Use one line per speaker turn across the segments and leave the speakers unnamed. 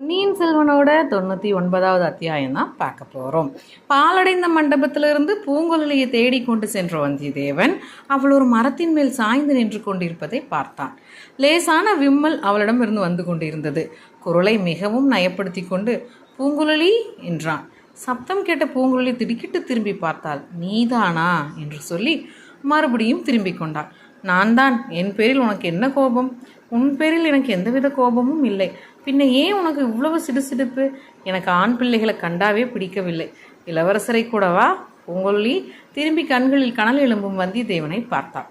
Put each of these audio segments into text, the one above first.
பொன்னியின் செல்வனோட தொண்ணூற்றி ஒன்பதாவது அத்தியாயம் தான் பார்க்க போகிறோம் பாலடைந்த மண்டபத்திலிருந்து பூங்குழலியை தேடி கொண்டு சென்ற வந்தியத்தேவன் அவள் ஒரு மரத்தின் மேல் சாய்ந்து நின்று கொண்டிருப்பதை பார்த்தான். லேசான விம்மல் அவளிடமிருந்து வந்து கொண்டிருந்தது. குரலை மிகவும் நயப்படுத்தி கொண்டு பூங்குழலி என்றான். சப்தம் கேட்ட பூங்குழலி திடுக்கிட்டு திரும்பி பார்த்தாள். நீதானா? என்று சொல்லி மறுபடியும் திரும்பிக் கொண்டாள். நான் தான் என் பேரில் உனக்கு என்ன கோபம்? உன் பேரில் எனக்கு எந்தவித கோபமும் இல்லை. பின்ன ஏன் உனக்கு இவ்வளவு சிடுசிடுப்பு? எனக்கு ஆண் பிள்ளைகளை கண்டாவே பிடிக்கவில்லை. இளவரசரை கூடவா பூங்கொல்லி திரும்பி கண்களில் கனல் எழும்பும் வந்தியத்தேவனை பார்த்தான்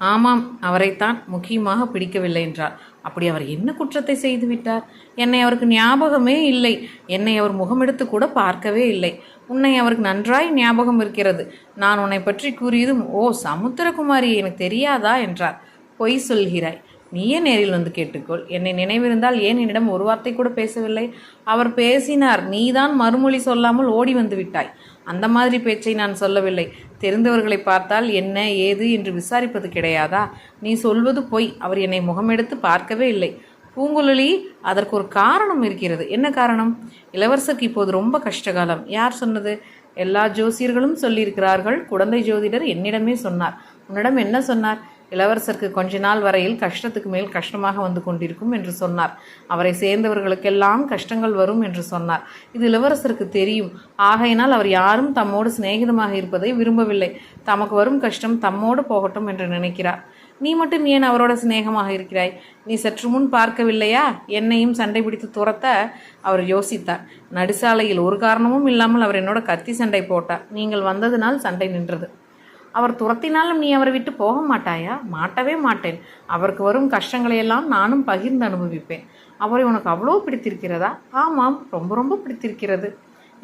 ஆமாம் அவரைத்தான் முக்கியமாக பிடிக்கவில்லை என்றார் அப்படி அவர் என்ன குற்றத்தை செய்துவிட்டார் என்னை அவருக்கு ஞாபகமே இல்லை. என்னை அவர் முகமெடுத்து கூட பார்க்கவே இல்லை. உன்னை அவருக்கு நன்றாய் ஞாபகம் இருக்கிறது. நான் உன்னை பற்றி கூறியதும் ஓ சமுத்திரகுமாரி எனக்கு தெரியாதா? என்றார். பொய் சொல்கிறாய். நீயே நேரில் வந்து கேட்டுக்கொள். என்னை நினைவிருந்தால் ஏன் என்னிடம் ஒரு வார்த்தை கூட பேசவில்லை? அவர் பேசினார். நீதான் மறுமொழி சொல்லாமல் ஓடி வந்து விட்டாய். அந்த மாதிரி பேச்சை நான் சொல்லவில்லை. தெரிந்தவர்களை பார்த்தால் என்ன ஏது என்று விசாரிப்பது கிடையாதா? நீ சொல்வது பொய். அவர் என்னை முகமெடுத்து பார்க்கவே இல்லை. பூங்குழலி அதற்கு ஒரு காரணம் இருக்கிறது. என்ன காரணம்? இளவரசருக்கு இப்போது ரொம்ப கஷ்டகாலம். யார் சொன்னது? எல்லா ஜோசியர்களும் சொல்லியிருக்கிறார்கள். குழந்தை ஜோதிடர் என்னிடமே சொன்னார். உன்னிடம் என்ன சொன்னார்? இளவரசருக்கு கொஞ்ச நாள் வரையில் கஷ்டத்துக்கு மேல் கஷ்டமாக வந்து கொண்டிருக்கும் என்று சொன்னார். அவரை சேர்ந்தவர்களுக்கெல்லாம் கஷ்டங்கள் வரும் என்று சொன்னார். இது இளவரசருக்கு தெரியும். ஆகையினால் அவர் யாரும் தம்மோடு சிநேகிதமாக இருப்பதை விரும்பவில்லை. தமக்கு வரும் கஷ்டம் தம்மோடு போகட்டும் என்று நினைக்கிறார். நீ மட்டும் ஏன் அவரோட சிநேகமாக இருக்கிறாய்? நீ சற்று முன் பார்க்கவில்லையா? என்னையும் சண்டை பிடித்து துரத்த அவர் யோசித்தார். நடுசாலையில் ஒரு காரணமும் இல்லாமல் அவர் என்னோட கத்தி சண்டை போட்டார். நீங்கள் வந்ததினால் சண்டை நின்றது. அவர் துரத்தினாலும் நீ அவரை விட்டு போக மாட்டாயா? மாட்டவே மாட்டேன். அவருக்கு வரும் கஷ்டங்களையெல்லாம் நானும் பகிர்ந்து அனுபவிப்பேன். அவரை உனக்கு அவ்வளோ பிடித்திருக்கிறதா? ஆமாம் ரொம்ப ரொம்ப பிடித்திருக்கிறது.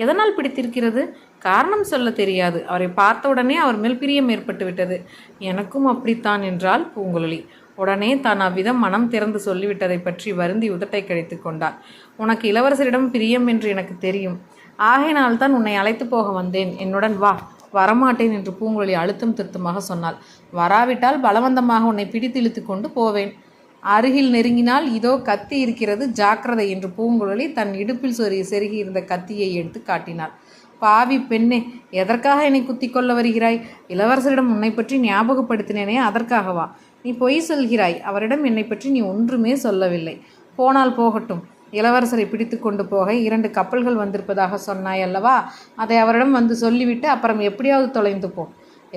எதனால் பிடித்திருக்கிறது? காரணம் சொல்ல தெரியாது. அவரை பார்த்தவுடனே அவர் மேல் பிரியம் ஏற்பட்டு விட்டது. எனக்கும் அப்படித்தான் என்றால் பூங்குழலி. உடனே தான் அவ்விதம் மனம் திறந்து சொல்லிவிட்டதை பற்றி வருந்தி உதட்டை கிடைத்து கொண்டார் உனக்கு இளவரசரிடம் பிரியம் என்று எனக்கு தெரியும். ஆகையினால் தான் உன்னை அழைத்து போக வந்தேன். என்னுடன் வா வரமாட்டேன் என்று பூங்குழலி அழுத்தம் திருத்தமாக சொன்னாள். வராவிட்டால் பலவந்தமாக உன்னை பிடித்து இழுத்து கொண்டு போவேன். அருகில் நெருங்கினால் இதோ கத்தி இருக்கிறது ஜாக்கிரதை என்று பூங்குழலி தன் இடுப்பில் சொறி செருகி இருந்த கத்தியை எடுத்து காட்டினாள். பாவி பெண்ணே எதற்காக என்னை குத்தி கொள்ள வருகிறாய்? இளவரசரிடம் உன்னை பற்றி ஞாபகப்படுத்தினேனே அதற்காகவா? நீ பொய் சொல்கிறாய் அவரிடம் என்னை பற்றி நீ ஒன்றுமே சொல்லவில்லை. போனால் போகட்டும். இளவரசரை பிடித்து கொண்டு போக இரண்டு கப்பல்கள் வந்திருப்பதாக சொன்னாய் அல்லவா? அதை அவரிடம் வந்து சொல்லிவிட்டு அப்புறம் எப்படியாவது தொலைந்து போ.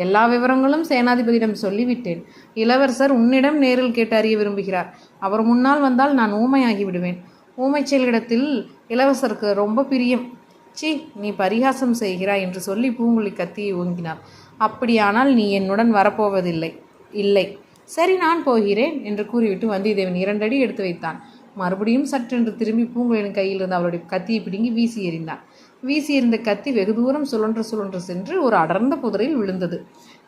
எல்லா விவரங்களும் சேனாதிபதியிடம் சொல்லிவிட்டேன். இளவரசர் உன்னிடம் நேரில் கேட்டு அறிய விரும்புகிறார். அவர் முன்னால் வந்தால் நான் ஊமையாகி விடுவேன். ஊமை செயலிடத்தில் இளவரசருக்கு ரொம்ப பிரியம். சி நீ பரிகாசம் செய்கிறாய் என்று சொல்லி பூங்குழி கத்தியை ஓங்கினார் அப்படியானால் நீ என்னுடன் வரப்போவதில்லை. இல்லை. சரி நான் போகிறேன் என்று கூறிவிட்டு வந்தியத்தேவன் இரண்டடி எடுத்து வைத்தான். மறுபடியும் சற்றென்று திரும்பி பூங்குழலின் கையில் இருந்த அவளுடைய கத்தியை பிடுங்கி வீசி எறிந்தான். வீசி எறிந்த கத்தி வெகு தூரம் சுழன்று சுழன்று சென்று ஒரு அடர்ந்த புதரில் விழுந்தது.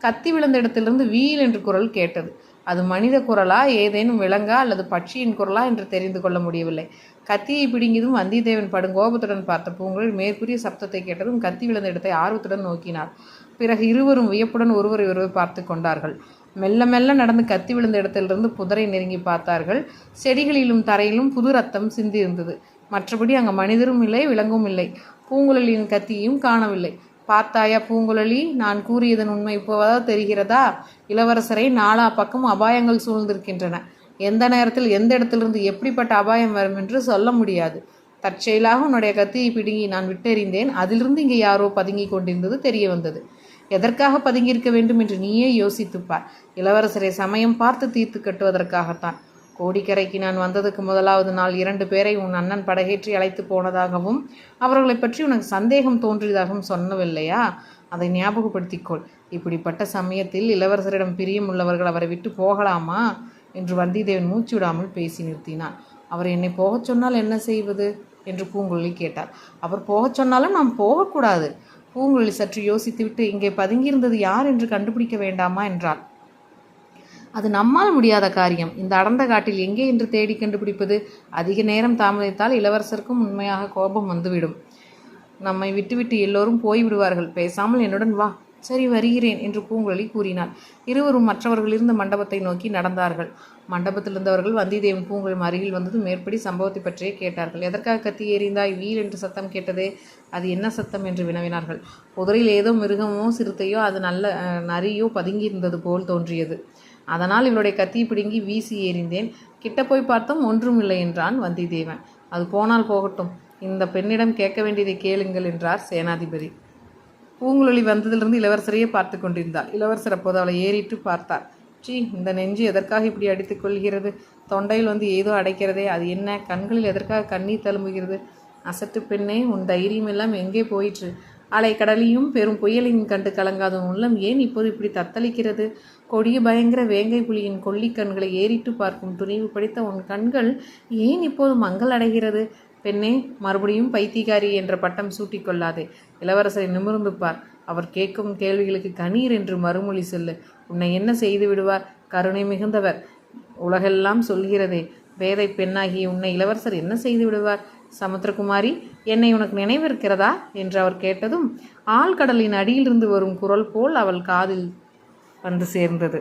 கத்தி விழுந்த இடத்திலிருந்து வீல் என்று குரல் கேட்டது. அது மனித குரலா ஏதேனும் விலங்கா அல்லது பட்சியின் குரலா என்று தெரிந்து கொள்ள முடியவில்லை. கத்தியை பிடுங்கியதும் வந்தியத்தேவன் படும் கோபத்துடன் பார்த்த பூங்குழல் மேற்கூறிய சப்தத்தை கேட்டதும் கத்தி விழுந்த இடத்தை ஆர்வத்துடன் நோக்கினார் பிறகு இருவரும் வியப்புடன் ஒருவரை ஒருவர் பார்த்து கொண்டார்கள். மெல்ல மெல்ல நடந்து கத்தி விழுந்த இடத்திலிருந்து புதரை நெருங்கி பார்த்தார்கள். செடிகளிலும் தரையிலும் புது ரத்தம் சிந்தி இருந்தது மற்றபடி அங்கே மனிதரும் இல்லை விலங்கும் இல்லை. பூங்குழலியின் கத்தியையும் காணவில்லை. பார்த்தாயா பூங்குழலி நான் கூறியதன் உண்மை இப்போதான் தெரிகிறதா? இளவரசரை நாலா பக்கம் அபாயங்கள் சூழ்ந்திருக்கின்றன. எந்த நேரத்தில் எந்த இடத்திலிருந்து எப்படிப்பட்ட அபாயம் வரும் என்று சொல்ல முடியாது. தற்செயலாக உன்னுடைய கத்தியை பிடுங்கி நான் விட்டெறிந்தேன். அதிலிருந்து இங்கே யாரோ பதுங்கி கொண்டிருந்தது தெரிய வந்தது எதற்காக பதுங்கியிருக்க வேண்டும் என்று நீயே யோசித்துப்பார். இளவரசரை சமயம் பார்த்து தீர்த்து கட்டுவதற்காகத்தான். கோடிக்கரைக்கு நான் வந்ததுக்கு முதலாவது நாள் இரண்டு பேரை உன் அண்ணன் படகேற்றி அழைத்து போனதாகவும் அவர்களை பற்றி உனக்கு சந்தேகம் தோன்றியதாகவும் சொன்னவில்லையா? அதை ஞாபகப்படுத்திக்கொள். இப்படிப்பட்ட சமயத்தில் இளவரசரிடம் பிரியம் உள்ளவர்கள் அவரை விட்டு போகலாமா? என்று வந்திதேவன் மூச்சு விடாமல் பேசி நிறுத்தினான். அவர் என்னை போகச் சொன்னால் என்ன செய்வது? என்று பூங்குழலி கேட்டார். அவர் போகச் சொன்னாலும் நாம் போகக்கூடாது. பூங்குழலி சற்று யோசித்துவிட்டு இங்கே பதுங்கியிருந்தது யார் என்று கண்டுபிடிக்க வேண்டாமா? என்றாள். அது நம்மால் முடியாத காரியம். இந்த அடர்ந்த காட்டில் எங்கே என்று தேடி கண்டுபிடிப்பது அதிக நேரம் தாமதித்தால் இளவரசருக்கும் உண்மையாக கோபம் வந்துவிடும். நம்மை விட்டுவிட்டு எல்லோரும் போய்விடுவார்கள். பேசாமல் என்னுடன் வா. சரி வருகிறேன் என்று பூங்குழலி கூறினாள். இருவரும் மற்றவர்கள் இருந்த மண்டபத்தை நோக்கி நடந்தார்கள். மண்டபத்தில் இருந்தவர்கள் வந்திதேவன் பூங்குழலி அருகில் வந்தது மேற்படி சம்பவத்தை பற்றியே கேட்டார்கள். எதற்காக கத்தி எறிந்தாய்? வீர் என்று சத்தம் கேட்டதே அது என்ன சத்தம்? என்று வினவினார்கள். குதிரையில் ஏதோ மிருகமோ சிறுத்தையோ அது நல்ல நரியோ பதுங்கி இருந்தது போல் தோன்றியது. அதனால் இவளுடைய கத்தி பிடுங்கி வீசி எறிந்தேன். கிட்ட போய் பார்த்தோம் ஒன்றும் இல்லை என்றான் வந்திதேவன் அது போனால் போகட்டும். இந்த பெண்ணிடம் கேட்க வேண்டியதை கேளுங்கள் என்றார் சேனாதிபதி. பூங்குழலி வந்ததிலிருந்து இளவரசரையே பார்த்து கொண்டிருந்தாள். இளவரசர் அப்போது அவளை ஏறிட்டு பார்த்தார். சீ இந்த நெஞ்சு எதற்காக இப்படி அடித்துக் கொள்கிறது? தொண்டையில் வந்து ஏதோ அடைக்கிறதே அது என்ன? கண்களில் எதற்காக கண்ணீர் தழும்புகிறது? அசட்டு பெண்ணே உன் தைரியம் எல்லாம் எங்கே போயிற்று? அலை கடலையும் பெரும் புயலையும் கண்டு கலங்காத உள்ளம் ஏன் இப்போது இப்படி தத்தளிக்கிறது? கொடிய பயங்கர வேங்கை புலியின் கொல்லிக் கண்களை ஏறிட்டு பார்க்கும் துணிவு படித்த உன் கண்கள் ஏன் இப்போது மங்கள் அடைகிறது? பெண்ணே மறுபடியும் பைத்தியகாரி என்ற பட்டம் சூட்டிக்கொள்ளாதே. இளவரசரை நிமிர்ந்து பார். அவர் கேட்கும் கேள்விகளுக்கு கணீர் என்று மறுமொழி சொல்லு. உன்னை என்ன செய்து விடுவார்? கருணை மிகுந்தவர். உலகெல்லாம் சொல்கிறதே. வேதை பெண்ணாகிய உன்னை இளவரசர் என்ன செய்து விடுவார்? சமுத்திரகுமாரி என்னை உனக்கு நினைவிருக்கிறதா? என்று அவர் கேட்டதும் ஆழ்கடலின் அடியிலிருந்து வரும் குரல் போல் அவள் காதில் வந்து சேர்ந்தது.